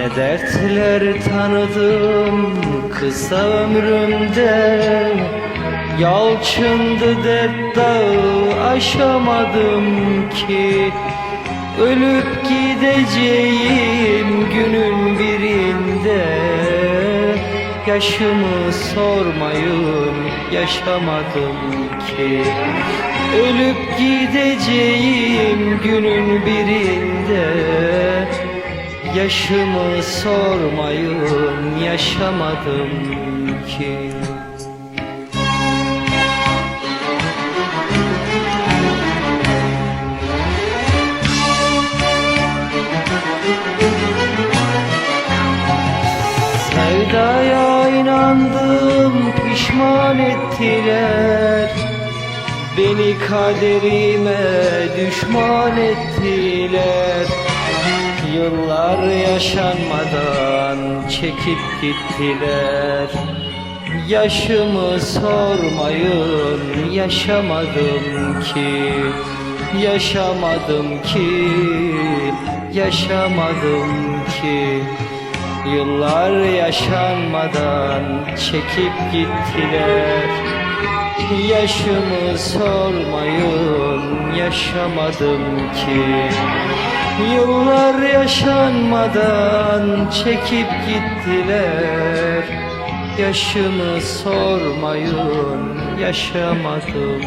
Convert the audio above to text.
Ne dertler tanıdım kısa ömrümde. Yalçındı dert dağı aşamadım ki. Ölüp gideceğim günün birinde. Yaşımı sormayın yaşamadım ki. Ölüp gideceğim günün birinde Yaşımı sormayın yaşamadım ki. Sevdaya inandım pişman ettiler. Beni kaderime düşman ettiler Yıllar yaşanmadan çekip gittiler. Yaşımı sormayın yaşamadım ki. Yaşamadım ki Yaşamadım ki. Yıllar yaşanmadan çekip gittiler. Yaşımı sormayın yaşamadım ki Yıllar yaşanmadan çekip gittiler. Yaşımı sormayın yaşamadım